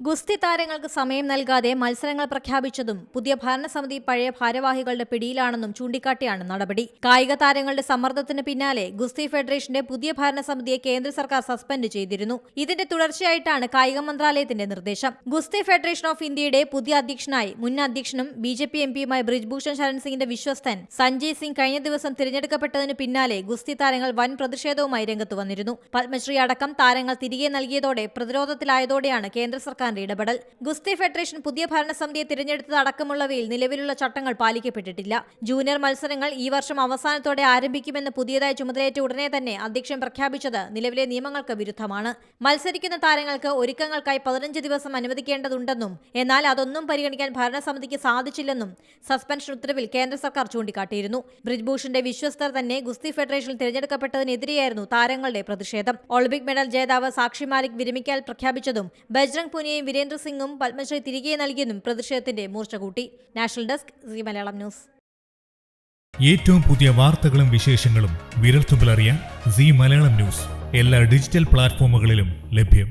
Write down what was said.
ഗുസ്തി താരങ്ങൾക്ക് സമയം നൽകാതെ മത്സരങ്ങൾ പ്രഖ്യാപിച്ചതും പുതിയ ഭരണസമിതി പഴയ ഭാരവാഹികളുടെ പിടിയിലാണെന്നും ചൂണ്ടിക്കാട്ടിയാണ് നടപടി. കായിക താരങ്ങളുടെ സമ്മർദ്ദത്തിന് പിന്നാലെ ഗുസ്തി ഫെഡറേഷന്റെ പുതിയ ഭരണസമിതിയെ കേന്ദ്ര സർക്കാർ സസ്പെൻഡ് ചെയ്തിരുന്നു. ഇതിന്റെ തുടർച്ചയായിട്ടാണ് കായിക മന്ത്രാലയത്തിന്റെ നിർദ്ദേശം. ഗുസ്തി ഫെഡറേഷൻ ഓഫ് ഇന്ത്യയുടെ പുതിയ അധ്യക്ഷനായി മുൻ അധ്യക്ഷനും ബി ജെ പി എം പിയുമായ ബ്രിജ്ഭൂഷൺ ശരൺ സിംഗിന്റെ വിശ്വസ്തൻ സഞ്ജയ് സിംഗ് കഴിഞ്ഞ ദിവസം തിരഞ്ഞെടുക്കപ്പെട്ടതിന് പിന്നാലെ ഗുസ്തി താരങ്ങൾ വൻ പ്രതിഷേധവുമായി രംഗത്ത് വന്നിരുന്നു. പത്മശ്രീ അടക്കം താരങ്ങൾ തിരികെ നൽകിയതോടെ പ്രതിരോധത്തിലായതോടെയാണ് കേന്ദ്ര സർക്കാരിന്റെ ഇടപെടൽ. ഗുസ്തി ഫെഡറേഷൻ പുതിയ ഭരണസമിതിയെ തിരഞ്ഞെടുത്തത് അടക്കമുള്ളവയിൽ നിലവിലുള്ള ചട്ടങ്ങൾ പാലിക്കപ്പെട്ടിട്ടില്ല. ജൂനിയർ മത്സരങ്ങൾ ഈ വർഷം അവസാനത്തോടെ ആരംഭിക്കുമെന്ന് പുതിയതായി ചുമതലയേറ്റ ഉടനെ തന്നെ അധ്യക്ഷൻ പ്രഖ്യാപിച്ചത് നിലവിലെ നിയമങ്ങൾക്ക് വിരുദ്ധമാണ്. മത്സരിക്കുന്ന താരങ്ങൾക്ക് ഒരുക്കങ്ങൾക്കായി പതിനഞ്ച് ദിവസം അനുവദിക്കേണ്ടതുണ്ടെന്നും എന്നാൽ അതൊന്നും പരിഗണിക്കാൻ ഭരണസമിതിക്ക് സാധിച്ചില്ലെന്നും സസ്പെൻഷൻ ഉത്തരവിൽ കേന്ദ്ര സർക്കാർ ചൂണ്ടിക്കാട്ടിയിരുന്നു. ബ്രിജ്ഭൂഷന്റെ വിശ്വസ്തർ തന്നെ ഗുസ്തി ഫെഡറേഷനിൽ തിരഞ്ഞെടുക്കപ്പെട്ടതിനെതിരെയായിരുന്നു താരങ്ങളുടെ പ്രതിഷേധം. ഒളിമ്പിക് മെഡൽ ജേതാവ് സാക്ഷി മാലിക് വിരമിക്കൽ പ്രഖ്യാപിച്ചതും ബജ്രംഗ് പുനിയയും വീരേന്ദ്ര സിംഗും പത്മശ്രീ തിരികെ നൽകിയെന്നും പ്രതിഷേധത്തിന്റെ മൂർച്ച കൂട്ടി national desk C Malayalam news. ഏറ്റവും പുതിയ വാർത്തകളും വിശേഷങ്ങളും വിരൽത്തുമ്പിലറിയാൻ സി മലയാളം ന്യൂസ്. എല്ലാ ഡിജിറ്റൽ പ്ലാറ്റ്ഫോമുകളിലും ലഭ്യം.